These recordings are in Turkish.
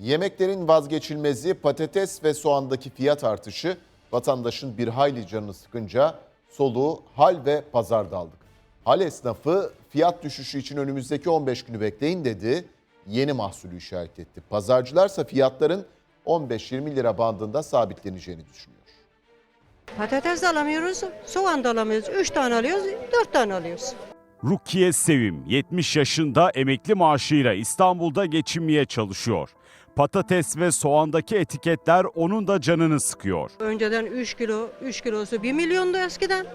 Yemeklerin vazgeçilmezi patates ve soğandaki fiyat artışı vatandaşın bir hayli canını sıkınca soluğu hal ve pazarda aldık. Hal esnafı fiyat düşüşü için önümüzdeki 15 günü bekleyin dedi. Yeni mahsulü işaret etti. Pazarcılarsa fiyatların 15-20 lira bandında sabitleneceğini düşünüyor. Patates de alamıyoruz, soğan da alamıyoruz. Üç tane alıyoruz, dört tane alıyoruz. Rukiye Sevim 70 yaşında emekli maaşıyla İstanbul'da geçinmeye çalışıyor. Patates ve soğandaki etiketler onun da canını sıkıyor. Önceden 3 kilo, 3 kilosu 1 milyondu eskiden.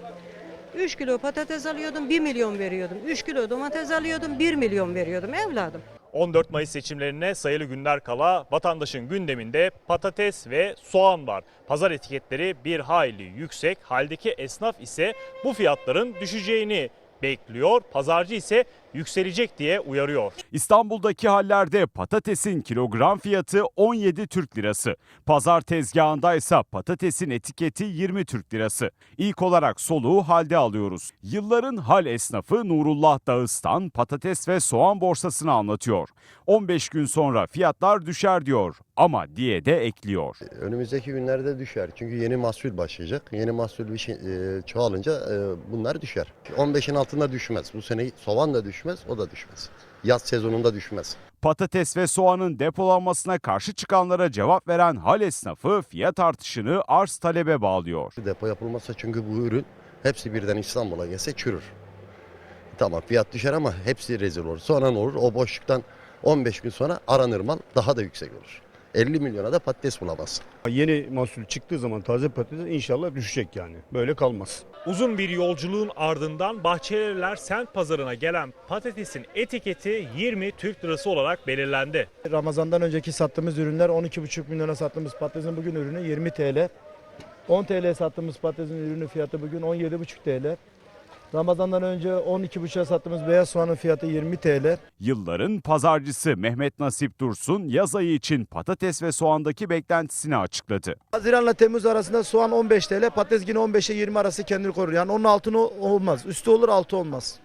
3 kilo patates alıyordum, 1 milyon veriyordum. 3 kilo domates alıyordum, 1 milyon veriyordum evladım. 14 Mayıs seçimlerine sayılı günler kala vatandaşın gündeminde patates ve soğan var. Pazar etiketleri bir hayli yüksek. Haldeki esnaf ise bu fiyatların düşeceğini bekliyor. Pazarcı ise yükselecek diye uyarıyor. İstanbul'daki hallerde patatesin kilogram fiyatı 17 Türk Lirası. Pazar tezgahında ise patatesin etiketi 20 Türk Lirası. İlk olarak soluğu halde alıyoruz. Yılların hal esnafı Nurullah Dağıstan patates ve soğan borsasını anlatıyor. 15 gün sonra fiyatlar düşer diyor ama diye de ekliyor. Önümüzdeki günlerde düşer. Çünkü yeni mahsul başlayacak. Yeni mahsul bir şey, e, çoğalınca e, bunlar düşer. 15'in altında düşmez. Bu sene soğan da düşmez, o da düşmez. Yaz sezonunda düşmez. Patates ve soğanın depolanmasına karşı çıkanlara cevap veren hal esnafı fiyat artışını arz talebe bağlıyor. Depo yapılmazsa çünkü bu ürün hepsi birden İstanbul'a gelse çürür. Tamam fiyat düşer ama hepsi rezil olur. Sonra ne olur? O boşluktan 15 gün sonra aranır mal daha da yüksek olur. 50 milyona da patates bulamazsın. Yeni mahsul çıktığı zaman taze patates inşallah düşecek yani. Böyle kalmaz. Uzun bir yolculuğun ardından Bahçelievler Sent Pazarına gelen patatesin etiketi 20 Türk Lirası olarak belirlendi. Ramazan'dan önceki sattığımız ürünler 12,5 milyona sattığımız patatesin bugün ürünü 20 TL. 10 TL sattığımız patatesin ürünü fiyatı bugün 17,5 TL. Ramazan'dan önce 12,5'a sattığımız beyaz soğanın fiyatı 20 TL. Yılların pazarcısı Mehmet Nasip Dursun yaz ayı için patates ve soğandaki beklentisini açıkladı. Haziran'la Temmuz arasında soğan 15 TL, patates yine 15'e 20 arası kendini korur. Yani onun altını olmaz. Üstü olur altı olmaz.